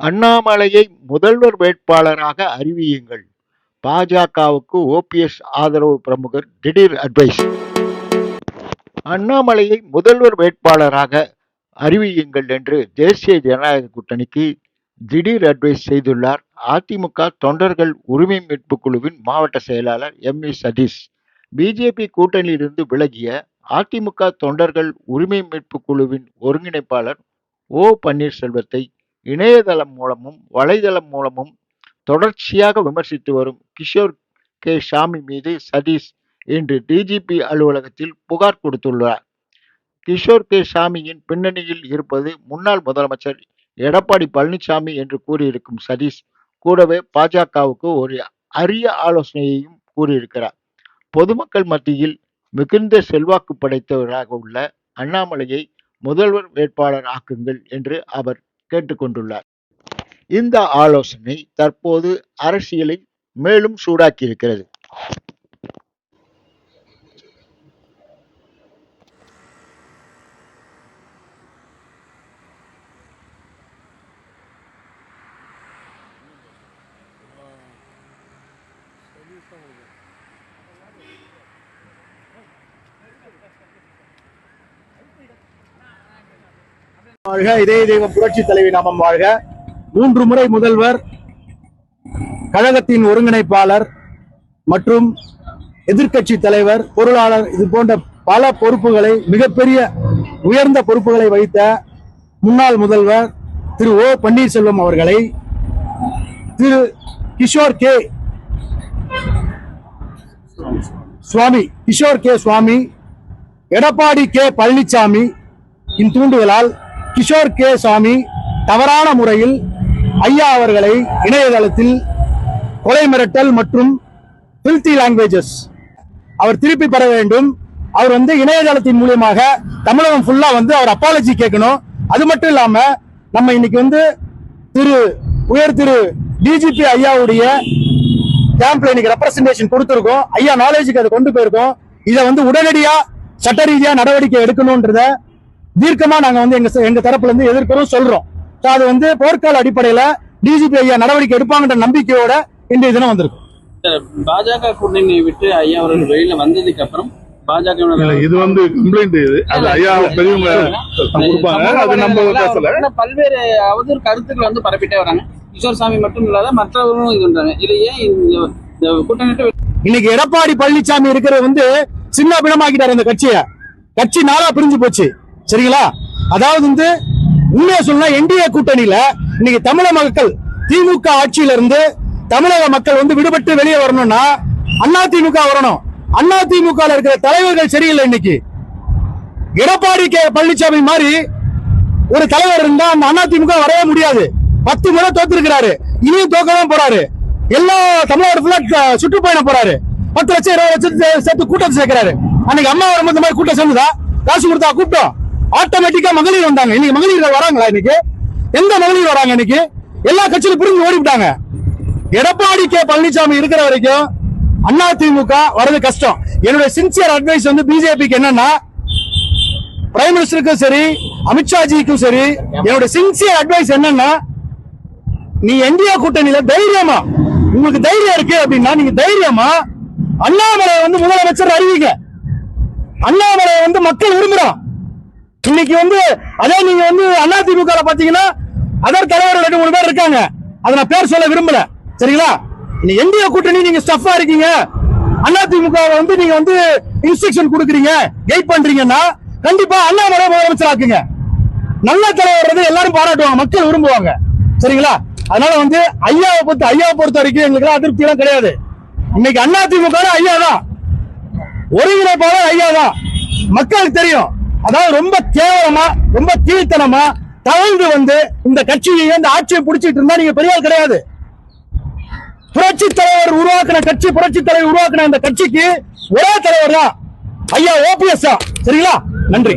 அண்ணாமலையை முதல்வர் வேட்பாளராக அறிவியுங்கள். பாஜகவுக்கு ஓபிஎஸ் ஆதரவு பிரமுகர் திடீர் அட்வைஸ் அண்ணாமலையை முதல்வர் வேட்பாளராக அறிவியுங்கள் என்று தேசிய ஜனநாயக கூட்டணிக்கு திடீர் அட்வைஸ் செய்துள்ளார். அதிமுக தொண்டர்கள் உரிமை மீட்பு குழுவின் மாவட்ட செயலாளர் எம். இ சதீஷ். பிஜேபி கூட்டணியிலிருந்து விலகிய அதிமுக தொண்டர்கள் உரிமை மீட்பு குழுவின் ஒருங்கிணைப்பாளர் ஓ பன்னீர்செல்வத்தை இணையதளம் மூலமும் வலைதளம் மூலமும் தொடர்ச்சியாக விமர்சித்து வரும் கிஷோர் கே. சாமி மீது சதீஷ் இன்று டிஜிபி அலுவலகத்தில் புகார் கொடுத்துள்ளார். கிஷோர் கே. சாமியின் பின்னணியில் இருப்பது முன்னாள் முதலமைச்சர் எடப்பாடி பழனிசாமி என்று கூறியிருக்கும் சதீஷ் கூடவே பாஜகவுக்கு ஒரு அரிய ஆலோசனையையும் கூறியிருக்கிறார். பொதுமக்கள் மத்தியில் மிகுந்த செல்வாக்கு படைத்தவராக உள்ள அண்ணாமலையை முதல்வர் வேட்பாளர் ஆக்குங்கள் என்று அவர் கேட்டுக்கொண்டுள்ளார். இந்த ஆலோசனை தற்போது அரசியலை மேலும் சூடாக்கியிருக்கிறது. வாழ்க. இதய தெய்வம் புரட்சி தலைவி நாமம் வாழ்க. மூன்று முறை முதல்வர் கழகத்தின் ஒருங்கிணைப்பாளர் மற்றும் எதிர்கட்சி தலைவர் பொருளாளர் இது போன்ற பல பொறுப்புகளை மிகப்பெரிய உயர்ந்த பொறுப்புகளை வைத்த முன்னாள் முதல்வர் திரு ஓ பன்னீர்செல்வம் அவர்களை திரு Kishore K Swamy Kishore K Swamy Edappadi K Palaniswami இன் தூண்டுதலால் கிஷோர் கே சாமி தவறான முறையில் ஐயா அவர்களை இணையதளத்தில் கொலை மிரட்டல் மற்றும் பில்தி லாங்குவேஜஸ் அவர் திருப்பி பெற வேண்டும். அவர் வந்து இணையதளத்தின் மூலியமாக தமிழகம் ஃபுல்லா வந்து அவர் அப்பாலஜி கேட்கணும். அது மட்டும் இல்லாம நம்ம இன்னைக்கு வந்து திரு உயர் திரு டிஜிபி ஐயாவுடைய கேம்ப்ல இன்னைக்கு ரெப்ரசன்டேஷன் கொடுத்துருக்கோம். ஐயா நாலேஜுக்கு அதை கொண்டு போயிருக்கோம். இதை வந்து உடனடியா சட்ட ரீதியா நடவடிக்கை எடுக்கணும்ன்றத தீர்க்கமா நாங்க வந்து எங்க எங்க தரப்புல இருந்து எதிர்க்கிறோம் சொல்றோம். அது வந்து போர்க்கால அடிப்படையில டிஜிபி ஐயா நடவடிக்கை எடுப்பாங்கன்ற நம்பிக்கையோட இன்றைய தினம் வந்திருக்கும் பாஜக கூட்டணி விட்டு ஐயா அவர்கள் வெளியில வந்ததுக்கு அப்புறம் பாஜக இது வந்து கம்ப்ளைண்ட் இது. அது ஐயா பெரியவங்க கொடுப்பாங்க. அது நம்ம பேசல. பல்வேறு அவதூறு கருத்துக்கள் வந்து பரப்பிட்டே வராங்க. கிஷோர் சாமி மட்டும் இல்லாத மற்றவர்களும் இது பண்றாங்க. இது ஏன் இந்த கூட்டணி இன்னைக்கு எடப்பாடி பழனிசாமி இருக்கிறது வந்து சின்ன பிணமாக்கிட்டாரு அந்த கட்சியை. கட்சி நாளா பிரிஞ்சு போச்சு. சரிங்களா? அதாவது வந்து உண்மையா சொன்னா என்டிஏ கூட்டணியில இன்னைக்கு தமிழக மக்கள் திமுக ஆட்சியில இருந்து தமிழக மக்கள் வந்து விடுபட்டு வெளியே வரணும்னா அண்ணா திமுக வரணும். அண்ணா திமுக இருக்கிற தலைவர்கள் சரியில்லை இன்னைக்கு. எடப்பாடி கே பழனிசாமி மாதிரி ஒரு தலைவர் இருந்தா அந்த அண்ணா திமுக வரவே முடியாது. பத்து முறை தோத்துருக்கிறாரு. இனியும் தோக்கதான் போறாரு. எல்லா தமிழகத்துல சுற்றுப்பயணம் போறாரு. பத்து லட்சம் இருபது லட்சம் சேர்த்து கூட்டத்தை சேர்க்கிறாரு. அன்னைக்கு அம்மா வரும்போது இந்த மாதிரி கூட்டம் சேர்ந்ததா? காசு கொடுத்தா கூட்டம் ஆட்டோமேட்டிக்கா மகளிர் வந்தாங்க. இன்னைக்கு மகளிர் வராங்களா இன்னைக்கு? எந்த மகளிர் வராங்க இன்னைக்கு? எல்லா கட்சியிலும் புரிஞ்சு ஓடிவிட்டாங்க. எடப்பாடி கே பழனிசாமி இருக்கிற வரைக்கும் அண்ணா திமுக வர்றது கஷ்டம். என்னுடைய சின்சியர் அட்வைஸ் வந்து பிஜேபிக்கு என்னன்னா பிரைம் மினிஸ்டருக்கும் சரி அமித்ஷாஜிக்கும் சரி என்னோட சின்சியர் அட்வைஸ் என்னன்னா நீ என்டிஏ கூட்டணியில தைரியமா உங்களுக்கு தைரியம் இருக்கு அப்படின்னா நீங்க தைரியமா அண்ணாமலை வந்து முதலமைச்சர் அறிவிங்க. அண்ணாமலை வந்து மக்கள் விரும்புறான் இன்னைக்கு வந்து அதே நீங்க வந்து அதிமுக பாத்தீங்கன்னா அதர் தலைவர் ரெண்டு மூணு பேர் இருக்காங்க. அதை நான் பேர் சொல்ல விரும்பல. சரிங்களா? இந்த எந்திய கூட்டணி நீங்க ஸ்டஃபா இருக்கீங்க. அதிமுக வந்து நீங்க வந்து இன்ஸ்ட்ரக்ஷன் கொடுக்குறீங்க கைட் பண்றீங்கன்னா கண்டிப்பா அண்ணாமலை முதலமைச்சர் ஆக்குங்க. நல்ல தலைவர் வந்து எல்லாரும் பாராட்டுவாங்க மக்கள் விரும்புவாங்க. சரிங்களா? அதனால வந்து ஐயாவை பொறுத்த ஐயாவை பொறுத்த வரைக்கும் எங்களுக்கு அதிருப்தி எல்லாம் கிடையாது. இன்னைக்கு அதிமுக ஐயா தான் ஒருங்கிணைப்பாளர் ஐயா தான் மக்களுக்கு தெரியும். அதாவது ரொம்ப கேவலமா ரொம்ப கீழ்த்தனமா தவழ்ந்து வந்து இந்த கட்சியை இந்த ஆட்சியை பிடிச்சிட்டு இருந்தா நீங்க பெரியால் கிடையாது. புரட்சி தலைவர் உருவாக்கின கட்சி புரட்சி தலைவர் உருவாக்கின இந்த கட்சிக்கு ஒரே தலைவர் தான் ஐயா ஓபிஎஸ் தான் சரிங்களா? நன்றி.